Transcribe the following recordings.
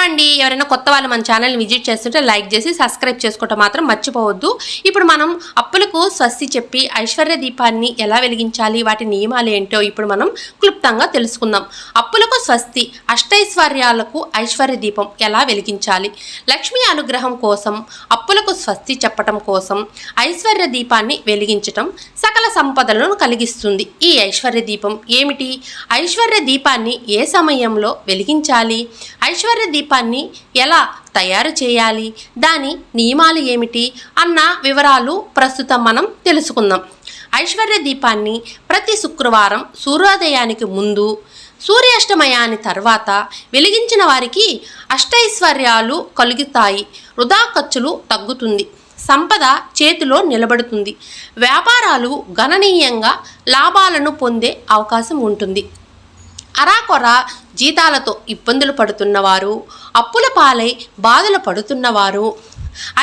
Hello అండి. ఎవరైనా కొత్త వాళ్ళు మన ఛానల్ని విజిట్ చేస్తుంటే లైక్ చేసి సబ్స్క్రైబ్ చేసుకోవటం మాత్రం మర్చిపోవద్దు. ఇప్పుడు మనం అప్పులకు స్వస్తి చెప్పి ఐశ్వర్య దీపాన్ని ఎలా వెలిగించాలి వాటి నియమాలు ఏంటో ఇప్పుడు మనం క్లుప్తంగా తెలుసుకుందాం. అప్పులకు స్వస్తి అష్టైశ్వర్యాలకు ఐశ్వర్య దీపం ఎలా వెలిగించాలి? లక్ష్మీ అనుగ్రహం కోసం అప్పులకు స్వస్తి చెప్పటం కోసం ఐశ్వర్య దీపాన్ని వెలిగించటం సకల సంపదలను కలిగిస్తుంది. ఈ ఐశ్వర్య దీపం ఏమిటి? ఐశ్వర్య దీపాన్ని ఏ సమయంలో వెలిగించాలి? ఐశ్వర్య దీపాన్ని ఎలా తయారు చేయాలి? దాని నియమాలు ఏమిటి? అన్న వివరాలు ప్రస్తుతం మనం తెలుసుకుందాం. ఐశ్వర్య దీపాన్ని ప్రతి శుక్రవారం సూర్యోదయానికి ముందు సూర్యాష్టమయాని తర్వాత వెలిగించిన వారికి అష్టైశ్వర్యాలు కలుగుతాయి. వృధా ఖర్చులు తగ్గుతుంది. సంపద చేతిలో నిలబడుతుంది. వ్యాపారాలు గణనీయంగా లాభాలను పొందే అవకాశం ఉంటుంది. అరాకొర జీతాలతో ఇబ్బందులు పడుతున్నవారు అప్పుల పాలై బాధలు పడుతున్నవారు.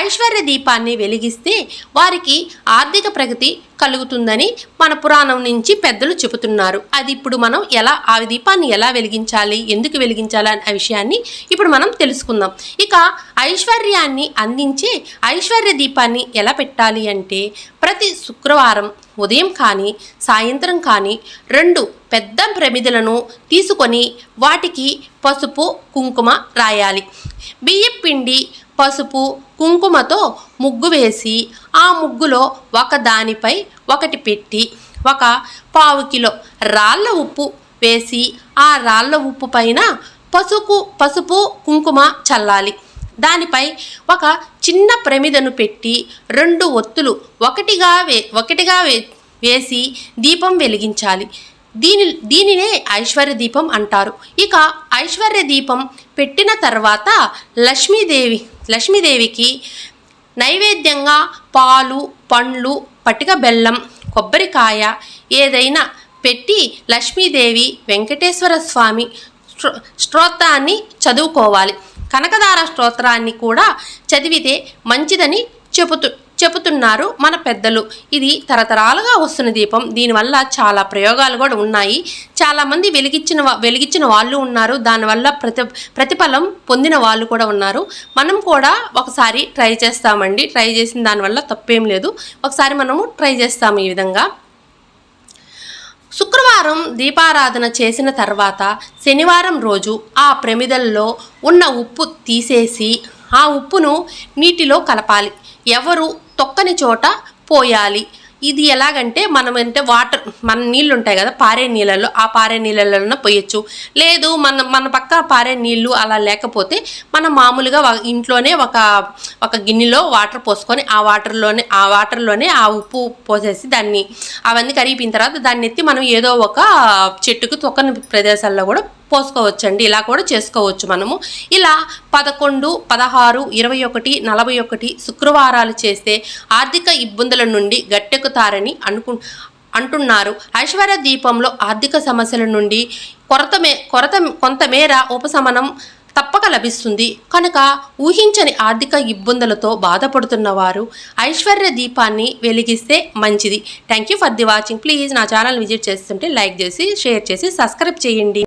ఐశ్వర్య దీపాన్ని వెలిగిస్తే వారికి ఆర్థిక ప్రగతి కలుగుతుందని మన పురాణం నుంచి పెద్దలు చెబుతున్నారు. అది ఇప్పుడు మనం ఎలా ఆ దీపాన్ని ఎలా వెలిగించాలి ఎందుకు వెలిగించాలి అనే విషయాన్ని ఇప్పుడు మనం తెలుసుకుందాం. ఇక ఐశ్వర్యాన్ని అందించే ఐశ్వర్య దీపాన్ని ఎలా పెట్టాలి అంటే ప్రతి శుక్రవారం ఉదయం కానీ సాయంత్రం కానీ రెండు పెద్ద ప్రమిదలను తీసుకొని వాటికి పసుపు కుంకుమ రాయాలి. బియ్యం పిండి పసుపు కుంకుమతో ముగ్గు వేసి ఆ ముగ్గులో ఒక దానిపై ఒకటి పెట్టి ఒక పావు కిలో రాళ్ళ ఉప్పు వేసి ఆ రాళ్ళ ఉప్పు పైన పసుపు పసుపు కుంకుమ చల్లాలి. దానిపై ఒక చిన్న ప్రమిదను పెట్టి రెండు ఒత్తులు ఒకటిగా వే ఒకటిగా వే వేసి దీపం వెలిగించాలి. దీని దీనినే ఐశ్వర్య దీపం అంటారు. ఇక ఐశ్వర్య దీపం పెట్టిన తర్వాత లక్ష్మీదేవి లక్ష్మీదేవికి నైవేద్యంగా పాలు పండ్లు పటిక బెల్లం కొబ్బరికాయ ఏదైనా పెట్టి లక్ష్మీదేవి వెంకటేశ్వర స్వామి స్ట్రో స్తోత్రాన్ని చదువుకోవాలి. కనకదార స్తోత్రాన్ని కూడా చదివితే మంచిదని చెబుతూ చెబుతున్నారు మన పెద్దలు. ఇది తరతరాలుగా వస్తున్న దీపం. దీనివల్ల చాలా ప్రయోగాలు కూడా ఉన్నాయి. చాలామంది వెలిగించిన వెలిగించిన వాళ్ళు ఉన్నారు. దానివల్ల ప్రతి ప్రతిఫలం పొందిన వాళ్ళు కూడా ఉన్నారు. మనం కూడా ఒకసారి ట్రై చేస్తామండి. ట్రై చేసిన దానివల్ల తప్పేం లేదు. ఒకసారి మనము ట్రై చేస్తాము ఈ విధంగా. శుక్రవారం దీపారాధన చేసిన తర్వాత శనివారం రోజు ఆ ప్రమిదల్లో ఉన్న ఉప్పు తీసేసి ఆ ఉప్పును నీటిలో కలపాలి. ఎవరు తొక్కని చోట పోయాలి. ఇది ఎలాగంటే మనం అంటే వాటర్ మన నీళ్ళు ఉంటాయి కదా పారే నీళ్ళల్లో ఆ పారే నీళ్ళల్లో పోయొచ్చు. లేదు మన మన పక్క పారే నీళ్ళు అలా లేకపోతే మనం మామూలుగా ఇంట్లోనే ఒక ఒక గిన్నెలో వాటర్ పోసుకొని ఆ వాటర్లోనే ఆ వాటర్లోనే ఆ ఉప్పు పోసేసి దాన్ని అవన్నీ కరిగిపోయిన తర్వాత దాన్ని ఎత్తి మనం ఏదో ఒక చెట్టుకు తొక్కని ప్రదేశాల్లో కూడా పోసుకోవచ్చండి. ఇలా కూడా చేసుకోవచ్చు మనము. ఇలా పదకొండు పదహారు ఇరవై ఒకటి నలభై ఒకటి శుక్రవారాలు చేస్తే ఆర్థిక ఇబ్బందుల నుండి గట్టెక్కుతారని అనుకు అంటున్నారు. ఐశ్వర్య దీపంలో ఆర్థిక సమస్యల నుండి కొరత మే కొరత కొంతమేర ఉపశమనం తప్పక లభిస్తుంది. కనుక ఊహించని ఆర్థిక ఇబ్బందులతో బాధపడుతున్న వారు ఐశ్వర్య దీపాన్ని వెలిగిస్తే మంచిది. Thank you for the watching. Please నా ఛానల్ విజిట్ చేస్తుంటే లైక్ చేసి షేర్ చేసి సబ్స్క్రైబ్ చేయండి.